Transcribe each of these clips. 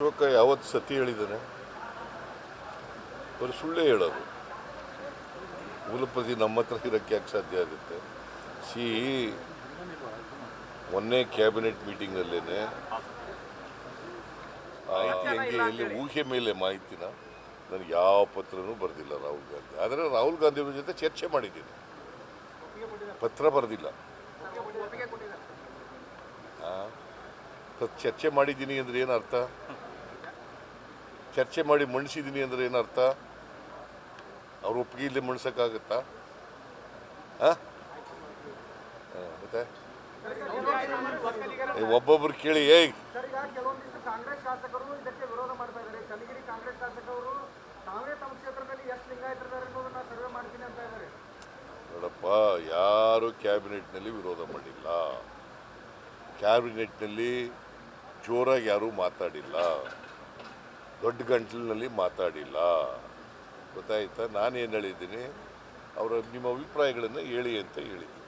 ಶಿವಕ್ಕ ಯಾವತ್ತು ಸತಿ ಹೇಳಿದ್ದಾನೆ? ಅವರು ಸುಳ್ಳೇ ಹೇಳೋದು. ಮೂಲಪ್ರತಿ ನಮ್ಮ ಹತ್ರ ಇರೋಕ್ಕೆ ಯಾಕೆ ಸಾಧ್ಯ ಆಗುತ್ತೆ? ಸಿ ಮೊನ್ನೆ ಕ್ಯಾಬಿನೆಟ್ ಮೀಟಿಂಗ್ನಲ್ಲೇನೆ ಹೆಂಗೆ ಎಲ್ಲಿ ಊಹೆ ಮೇಲೆ ಮಾಹಿತಿನ ನನಗೆ ಯಾವ ಪತ್ರನೂ ಬರೆದಿಲ್ಲ ರಾಹುಲ್ ಗಾಂಧಿ. ಆದರೆ ರಾಹುಲ್ ಗಾಂಧಿ ಅವ್ರ ಜೊತೆ ಚರ್ಚೆ ಮಾಡಿದ್ದೀನಿ. ಪತ್ರ ಬರೆದಿಲ್ಲ. ಚರ್ಚೆ ಮಾಡಿದ್ದೀನಿ ಅಂದರೆ ಏನು ಅರ್ಥ? ಚರ್ಚೆ ಮಾಡಿ ಮಂಡಿಸಿದ್ದೀನಿ ಅಂದ್ರೆ ಏನು ಅರ್ಥ? ಅವ್ರ ಒಪ್ಪಿಗೆ ಇಲ್ಲಿ ಮಂಡಿಸೋಕ್ಕಾಗತ್ತಾ? ಹಾಂ? ಮತ್ತೆ? ಒಬ್ಬೊಬ್ರು ಕೇಳಿ ಇದ್ದಾರೆ ನೋಡಪ್ಪ, ಯಾರು ಕ್ಯಾಬಿನೆಟ್ನಲ್ಲಿ ವಿರೋಧ ಮಾಡಿಲ್ಲ. ಕ್ಯಾಬಿನೆಟ್ನಲ್ಲಿ ಜೋರಾಗಿ ಯಾರೂ ಮಾತಾಡಿಲ್ಲ. ದೊಡ್ಡ ಗಂಟಲಿನಲ್ಲಿ ಮಾತಾಡಿಲ್ಲ. ಗೊತ್ತಾಯ್ತಾ? ನಾನೇನು ಹೇಳಿದ್ದೀನಿ? ಅವರ ನಿಮ್ಮ ಅಭಿಪ್ರಾಯಗಳನ್ನು ಹೇಳಿ ಅಂತ ಹೇಳಿದ್ದೀನಿ.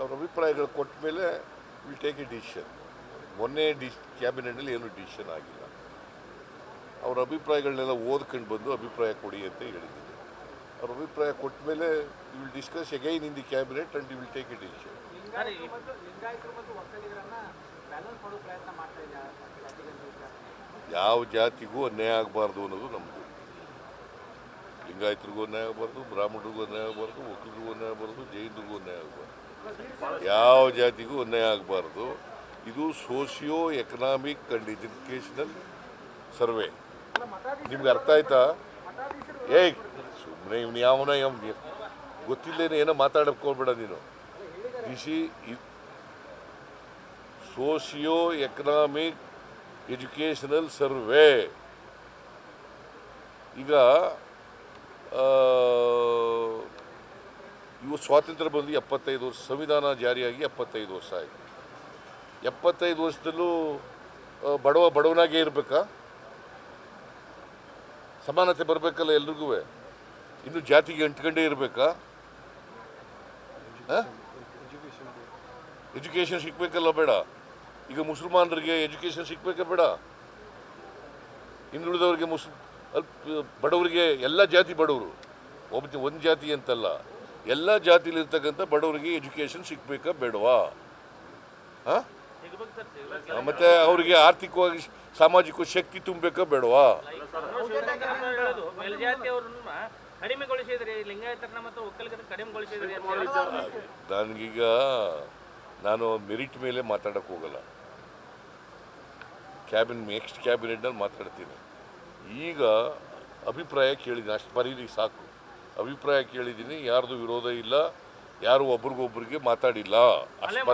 ಅವ್ರ ಅಭಿಪ್ರಾಯಗಳು ಕೊಟ್ಟ ಮೇಲೆ ವಿಲ್ ಟೇಕ್ ಎ ಡಿಸಿಷನ್ ಮೊನ್ನೆ ಡಿಸ್ ಕ್ಯಾಬಿನೆಟ್ನಲ್ಲಿ ಏನು ಡಿಸಿಷನ್ ಆಗಿಲ್ಲ. ಅವ್ರ ಅಭಿಪ್ರಾಯಗಳನ್ನೆಲ್ಲ ಓದ್ಕೊಂಡು ಬಂದು ಅಭಿಪ್ರಾಯ ಕೊಡಿ ಅಂತ ಹೇಳಿದ್ದೀನಿ. ಅವ್ರ ಅಭಿಪ್ರಾಯ ಕೊಟ್ಟ ಮೇಲೆ you will discuss again in the cabinet and will take a decision ಯಾವ ಜಾತಿಗೂ ಅನ್ಯಾಯ ಆಗಬಾರ್ದು ಅನ್ನೋದು ನಮ್ಮದು ಲಿಂಗಾಯತರಿಗೂ ಅನ್ಯಾಯ ಆಗಬಾರ್ದು, ಬ್ರಾಹ್ಮಣರಿಗೂ ಅನ್ಯಾಯ ಆಗಬಾರ್ದು ಒಕ್ಕಲಿಗರಿಗೂ ಅನ್ಯಾಯ ಆಗಬಾರ್ದು, ಜೈನರಿಗೂ ಅನ್ಯಾಯ ಆಗಬಾರ್ದು. ಯಾವ ಜಾತಿಗೂ ಅನ್ಯಾಯ ಆಗಬಾರ್ದು, ಇದು socio economic and educational survey. ನಿಮ್ಗೆ ಅರ್ಥ ಆಯ್ತಾ? ಏಯ್ ಸುಮ್ಮನೆ ಇವ್ನು ಯಾವನ ಯಾವ ಗೊತ್ತಿಲ್ಲೇನೆ ಏನೋ ಮಾತಾಡಕ್ಕೆ ಹೋಗ್ಬೇಡ ನೀನು. This socio economic educational survey. ಈಗ ಇವು ಸ್ವಾತಂತ್ರ್ಯ ಬಂದು ಎಪ್ಪತ್ತೈದು ವರ್ಷ ಸಂವಿಧಾನ ಜಾರಿಯಾಗಿ ಎಪ್ಪತ್ತೈದು ವರ್ಷ ಆಯಿತು. ಎಪ್ಪತ್ತೈದು ವರ್ಷದಲ್ಲೂ ಬಡವ ಬಡವನಾಗೇ ಇರಬೇಕಾ? ಸಮಾನತೆ ಬರಬೇಕಲ್ಲ ಎಲ್ರಿಗೂ? ಇನ್ನು ಜಾತಿಗೆ ಅಂಟ್ಕೊಂಡೇ ಇರಬೇಕಾ? ಎಜುಕೇಷನ್ ಸಿಗ್ಬೇಕಲ್ಲ ಬೇಡ. ಈಗ ಮುಸಲ್ಮಾನರಿಗೆ ಎಜುಕೇಷನ್ ಸಿಗ್ಬೇಕಾ ಬೇಡ. ಹಿಂದುಳಿದವರಿಗೆ ಮುಸ್ ಅಲ್ಪ ಬಡವರಿಗೆ ಎಲ್ಲ ಜಾತಿ ಬಡವರು. ಒಬ್ಬ ಒಂದು ಜಾತಿ ಅಂತಲ್ಲ. ಎಲ್ಲ ಜಾತಿಲಿರ್ತಕ್ಕಂಥ ಬಡವರಿಗೆ ಎಜುಕೇಷನ್ ಸಿಗ್ಬೇಕಾ ಬೇಡವಾ? ಆ, ಮತ್ತೆ ಅವರಿಗೆ ಆರ್ಥಿಕವಾಗಿ ಸಾಮಾಜಿಕ ಶಕ್ತಿ ತುಂಬಬೇಕಾ ಬೇಡವಾ. ನನಗೀಗ ನಾನು ಮೆರಿಟ್ ಮೇಲೆ ಮಾತಾಡಕ್ಕೆ ಹೋಗಲ್ಲ. ಕ್ಯಾಬಿನ್ ನೆಕ್ಸ್ಟ್ ಕ್ಯಾಬಿನೆಟ್ನಲ್ಲಿ ಮಾತಾಡ್ತೀನಿ. ಈಗ ಅಭಿಪ್ರಾಯ ಕೇಳಿದ್ದೀನಿ ಅಷ್ಟು ಬರೀರಿ ಸಾಕು. ಅಭಿಪ್ರಾಯ ಕೇಳಿದ್ದೀನಿ ಯಾರ್ದು ವಿರೋಧ ಇಲ್ಲ ಯಾರು ಒಬ್ರಿಗೊಬ್ರಿಗೆ ಮಾತಾಡಿಲ್ಲ. ಅಷ್ಟು